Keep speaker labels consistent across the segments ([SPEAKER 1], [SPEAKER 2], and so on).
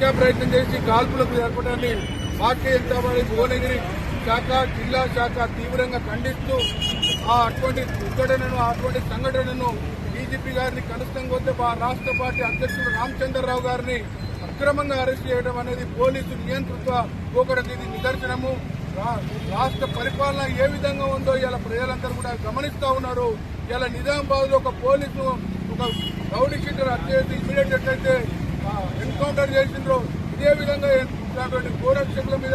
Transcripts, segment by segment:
[SPEAKER 1] హత్యా ప్రయత్నం చేసి కాల్పులకు ఏర్పడాన్ని భారతీయ జనతా పార్టీ భువనగిరి శాఖ జిల్లా శాఖ తీవ్రంగా ఖండిస్తూ ఆ అటువంటి దుర్ఘటనను అటువంటి సంఘటనను డీజీపీ గారిని కలుస్తాం కొద్దీ ఆ రాష్ట్ర పార్టీ అధ్యక్షుడు రామచంద్రరావు గారిని అక్రమంగా అరెస్ట్ చేయడం అనేది పోలీసు నియంతృత్వ పోకడకి ఇది నిదర్శనము. రా- రాష్ట్ర పరిపాలన ఏ విధంగా ఉందో ఇలా ప్రజలందరూ కూడా గమనిస్తూ ఉన్నారు. ఇలా నిజామాబాద్లో ఒక పోలీసు ఒక రౌడీ షీటర్ హత్య చేసి ఇమీడియట్ ఎట్లయితే ఎన్కౌంటర్ చేసిండ్రో. ఇదే విధంగా ఇట్లాంటి గోరక్షకుల మీద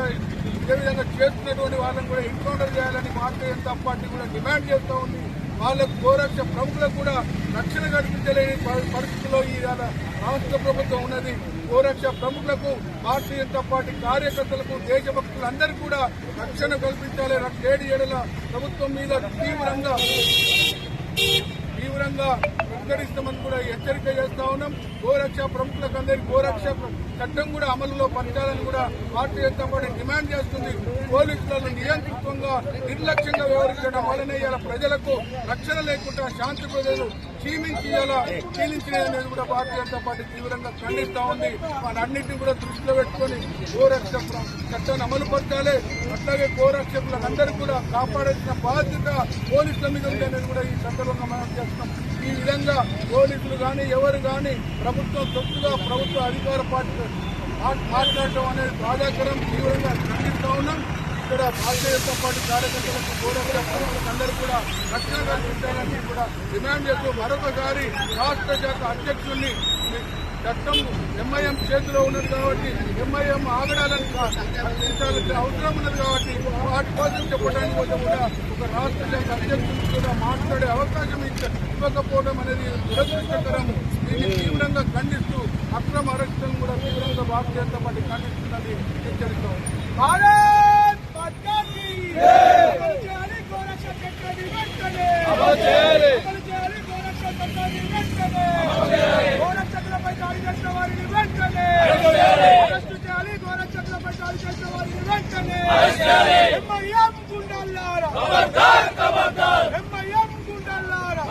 [SPEAKER 1] ఇదే విధంగా చేస్తున్నటువంటి వాళ్ళని కూడా ఎన్కౌంటర్ చేయాలని భారతీయ జనతా పార్టీ కూడా డిమాండ్ చేస్తూ ఉంది. వాళ్ళకు గోరక్ష ప్రముఖులకు కూడా రక్షణ కల్పించలేని ప- పరిస్థితిలో ఈ రాష్ట్ర ప్రభుత్వం ఉన్నది. గోరక్ష ప్రముఖులకు భారతీయ జనతా పార్టీ కార్యకర్తలకు దేశభక్తులందరికీ కూడా రక్షణ కల్పించాలి. ఏడు ఏడుల ప్రభుత్వం మీద తీవ్రంగా తీవ్రంగా ప్రకటిస్తామని కూడా హెచ్చరిక చేస్తా ఉన్నాం. గోరక్ష ప్రముఖులకు అందరికీ గోరక్ష చట్టం కూడా అమలులో పరచాలని కూడా భారతీయ జనతా పార్టీ డిమాండ్ చేస్తుంది. పోలీసులను నియంత్రిత్వంగా నిర్లక్ష్యంగా వ్యవహరించడం వలన ఇలా ప్రజలకు రక్షణ లేకుండా శాంతి ప్రజలు క్షీణించి చేయాలా క్షీణించినది అనేది కూడా భారతీయ జనతా పార్టీ తీవ్రంగా ఖండిస్తా ఉంది. వాటన్నింటినీ కూడా దృష్టిలో పెట్టుకొని గోరక్ష చట్టాన్ని అమలు పరచాలి. అట్లాగే గోరక్షకులకు అందరికీ కూడా కాపాడాల్సిన బాధ్యత పోలీసుల మీద ఉంది అనేది కూడా ఈ సందర్భంగా మనం చేస్తున్నాం. ఈ విధంగా పోలీసులు కానీ ఎవరు కానీ ప్రభుత్వం తొత్తుగా ప్రభుత్వ అధికార పార్టీ మాట్లాడటం అనేది బాధాకరం తీవ్రంగా ఖండిస్తా ఉన్నాం. ఇక్కడ భారతీయ జనతా పార్టీ కార్యకర్తలకు గౌరవ ప్రముఖులకు కూడా రక్షణ కల్పించాలని కూడా డిమాండ్ చేస్తూ మరొకసారి రాష్ట్ర శాఖ అధ్యక్షుల్ని చట్టం ఎంఐఎం చేతిలో ఉన్నది కాబట్టి ఎంఐఎం ఆగడాలని కూడా అవసరం ఉన్నది కాబట్టి వాటి కోసం చెప్పడానికి కోసం కూడా ఒక రాష్ట్ర శాఖ అధ్యక్షులు కూడా మాట్లాడే అవకాశం ఇవ్వకపోవడం అనేది దురదృష్టకరం. దీన్ని తీవ్రంగా ఖండిస్తూ అక్రమ అరెస్టులను కూడా తీవ్రంగా భారతీయ జనతా పార్టీ ఖండిస్తుందని హెచ్చరిస్తాం
[SPEAKER 2] భారత్ మాతా కీ అమలు చేయాలి గోరక్ష చట్టాన్ని వెంటనే అమలు చేయాలి. గోరక్షకులపై దాడి చేసిన వారిని వెంటనే అరెస్టు చేయాలి. గోరక్షకులపై దాడి చేసిన వారిని వెంటనే ఎంఐఎం గుండాలారా ఎంఐఎం గుండాలారా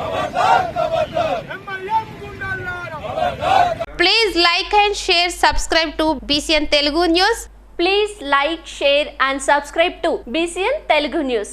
[SPEAKER 2] ఎంఐఎం గుండాలారా
[SPEAKER 3] Please like and share, subscribe to BCN Telugu News.
[SPEAKER 4] Please like, share and subscribe to BCN Telugu News.